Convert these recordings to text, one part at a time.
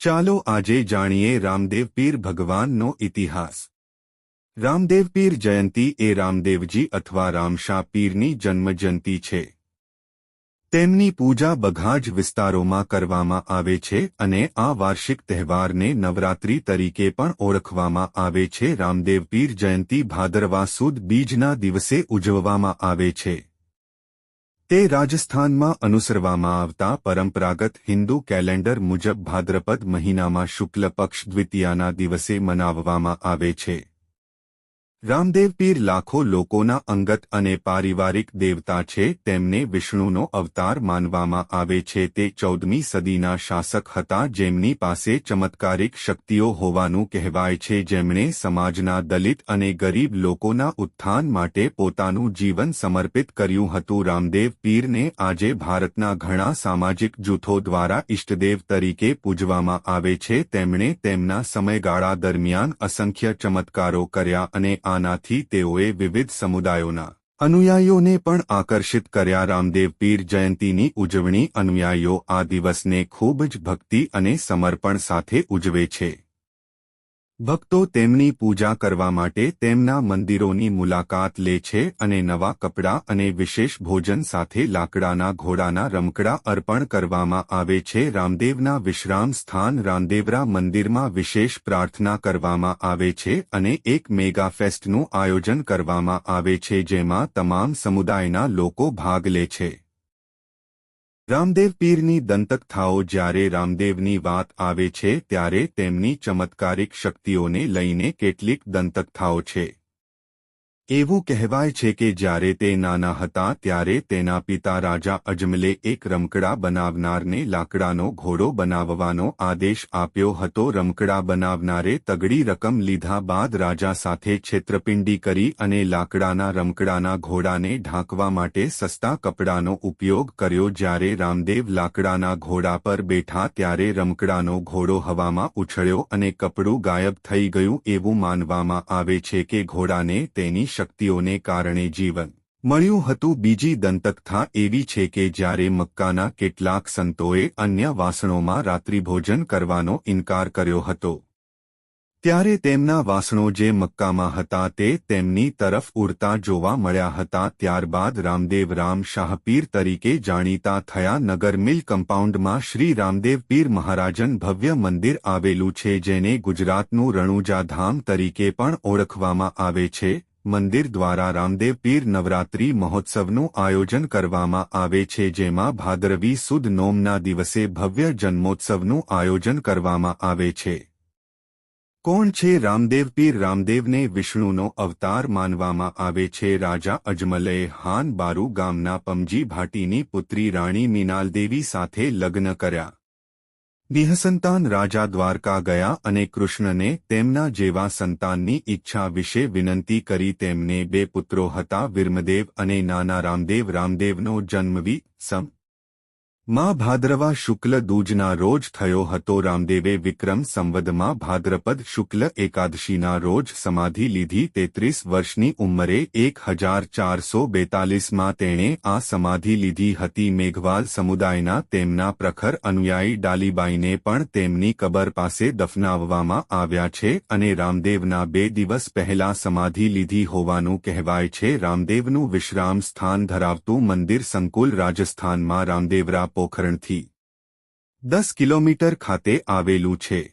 ચાલો આજે જાણીએ રામદેવ પીર ભગવાનનો ઇતિહાસ. રામદેવ પીર જયંતી એ રામદેવજી અથવા રામશા પીરની જન્મજયંતી છે. તેમની પૂજા બઘાજ વિસ્તારોમાં કરવામાં આવે છે અને આ વાર્ષિક તહેવારને નવરાત્રી તરીકે પણ ઓળખવામાં આવે છે. રામદેવ પીર જયંતી ભાદરવા સુદ બીજના દિવસે ઉજવવામાં આવે છે. તે રાજસ્થાનમાં અનુસરવામાં આવતા પરંપરાગત હિન્દુ કેલેન્ડર મુજબ ભાદ્રપદ મહિનામાં શુક્લ પક્ષ દ્વિતીયાના દિવસે મનાવવામાં આવે છે. રામદેવ પીર લાખો લોકોના અંગત અને પારિવારિક દેવતા છે, તેમને વિષ્ણુનો અવતાર માનવામાં આવે છે, તે ચૌદમી સદીના શાસક હતા, જેમની પાસે ચમત્કારિક શક્તિઓ હોવાનું કહેવાય છે, જેમણે સમાજના દલિત અને ગરીબ લોકોના ઉત્થાન માટે પોતાનું જીવન સમર્પિત કર્યું હતું. રામદેવ પીરને આજે ભારતના ઘણા સામાજિક જૂથો દ્વારા ઇષ્ટદેવ તરીકે પૂજવામાં આવે છે, તેમણે તેમના સમયગાળા દરમિયાન અસંખ્ય ચમત્કારો કર્યા અને આનાથી તેઓએ વિવિધ સમુદાયોના અનુયાયીઓને પણ આકર્ષિત કર્યા. રામદેવ પીર જયંતીની ઉજવણી અનુયાયીઓ આ દિવસને ખૂબ જ ભક્તિ અને સમર્પણ સાથે ઉજવે છે. ભક્તો તેમની પૂજા કરવા માટે તેમના મંદિરોની મુલાકાત લે છે અને નવા કપડાં અને વિશેષ ભોજન સાથે લાકડાના ઘોડાના રમકડા અર્પણ કરવામાં આવે છે. રામદેવના વિશ્રામ સ્થાન રામદેવરા મંદિરમાં વિશેષ પ્રાર્થના કરવામાં આવે છે અને એક મેગા ફેસ્ટનું આયોજન કરવામાં આવે છે જેમાં તમામ સમુદાયના લોકો ભાગ લે છે. રામદેવ પીરની દંતકથાઓ જ્યારે રામદેવની વાત આવે છે, ત્યારે તેમની ચમત્કારિક શક્તિઓને લઈને કેટલીક દંતકથાઓ છે. એવું કહેવાય છે કે જ્યારે તે નાના હતા ત્યારે તેના પિતા રાજા અજમલે એક રમકડા બનાવનારને લાકડાનો ઘોડો બનાવવાનો આદેશ આપ્યો હતો. રમકડા બનાવનારે તગડી રકમ લીધા બાદ રાજા સાથે છેતરપિંડી કરી અને લાકડાના રમકડાના ઘોડાને ઢાંકવા માટે સસ્તા કપડાનો ઉપયોગ કર્યો. જ્યારે રામદેવ લાકડાના ઘોડા પર બેઠા ત્યારે રમકડાનો ઘોડો હવામાં ઉછળ્યો અને કપડું ગાયબ થઈ ગયું. એવું માનવામાં આવે છે કે ઘોડાને તેની શક્તિઓને કારણે જીવન. મળ્યું હતું બીજી દંતકથા એવી છે કે જ્યારે મક્કાના કેટલાક સંતોએ અન્ય વાસણોમાં રાત્રિભોજન કરવાનો ઇનકાર કર્યો હતો. ત્યારે તેમના વાસણો જે મક્કામાં હતા તે તેમની તરફ ઉડતા જોવા મળ્યા હતા ત્યારબાદ રામદેવ રામ શાહપીર તરીકે જાણીતા થયા નગર મિલ કમ્પાઉન્ડમાં શ્રી રામદેવ પીર મહારાજન ભવ્ય મંદિર આવેલું છે જેને ગુજરાતનું રણુજા ધામ તરીકે પણ ઓળખવામાં આવે છે. મંદિર દ્વારા રામદેવ પીર નવરાત્રી મહોત્સવનું આયોજન કરવામાં આવે છે, જેમાં ભાદરવી સુદ નોમના દિવસે ભવ્ય જન્મોત્સવનું આયોજન કરવામાં આવે છે. કોણ છે રામદેવ પીર? રામદેવને વિષ્ણુનો અવતાર માનવામાં આવે છે. રાજા અજમલે હાન બારુ ગામના પમજી ભાટીની પુત્રી રાણી મીનાલદેવી સાથે લગ્ન કર્યા. નિહસંતાન રાજા દ્વારકા ગયા અને કૃષ્ણને તેમના જેવા સંતાનની ઈચ્છા વિશે વિનંતી કરી તેમને બે પુત્રો હતા વિર્મદેવ અને નાના રામદેવ. રામદેવનો જન્મવી સમ માં ભાદ્રવા શુક્લ દૂજના રોજ થયો હતો રામદેવે વિક્રમ સંવદમાં ભાદ્રપદ શુક્લ એકાદશીના રોજ સમાધિ લીધી તેત્રીસ વર્ષની ઉંમરે એક હજાર ચારસો બેતાલીસમાં તેણે આ સમાધિ લીધી હતી. મેઘવાલ સમુદાયના તેમના પ્રખર અનુયાયી ડાલીબાઈને પણ તેમની કબર પાસે દફનાવવામાં આવ્યા છે અને રામદેવના બે દિવસ પહેલા સમાધિ લીધી હોવાનું કહેવાય છે. રામદેવનું વિશ્રામ સ્થાન ધરાવતું મંદિર સંકુલ રાજસ્થાનમાં રામદેવરા પોખરણથી દસ કિલોમીટર ખાતે આવેલું છે.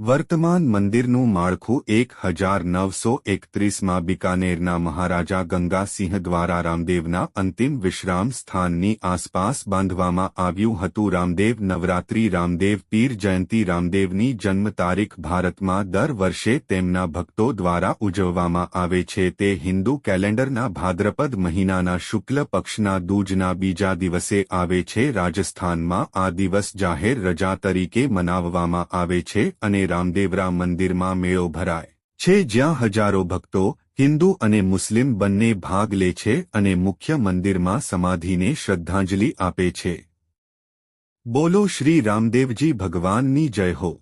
વર્તમાન મંદિરનું માળખું એક હજાર નવસો એકત્રીસમાં બિકાનેરના મહારાજા ગંગાસિંહ દ્વારા રામદેવના અંતિમ વિશ્રામ સ્થાનની આસપાસ બાંધવામાં આવ્યું હતું. રામદેવ નવરાત્રી, રામદેવ પીર જયંતી, રામદેવની જન્મ તારીખ ભારતમાં દર વર્ષે તેમના ભક્તો દ્વારા ઉજવવામાં આવે છે. તે હિન્દુ કેલેન્ડરના ભાદ્રપદ મહિનાના શુક્લ પક્ષના દૂજના બીજા દિવસે આવે છે. રાજસ્થાનમાં આ દિવસ જાહેર રજા તરીકે મનાવવામાં આવે છે અને રામદેવરા મંદિરમાં મેળો ભરાય છે જ્યાં હજારો ભક્તો, હિન્દુ અને મુસ્લિમ બંને ભાગ લે છે અને મુખ્ય મંદિરમાં સમાધિને શ્રદ્ધાંજલિ આપે છે. બોલો શ્રી રામદેવજી ભગવાનની જય હો.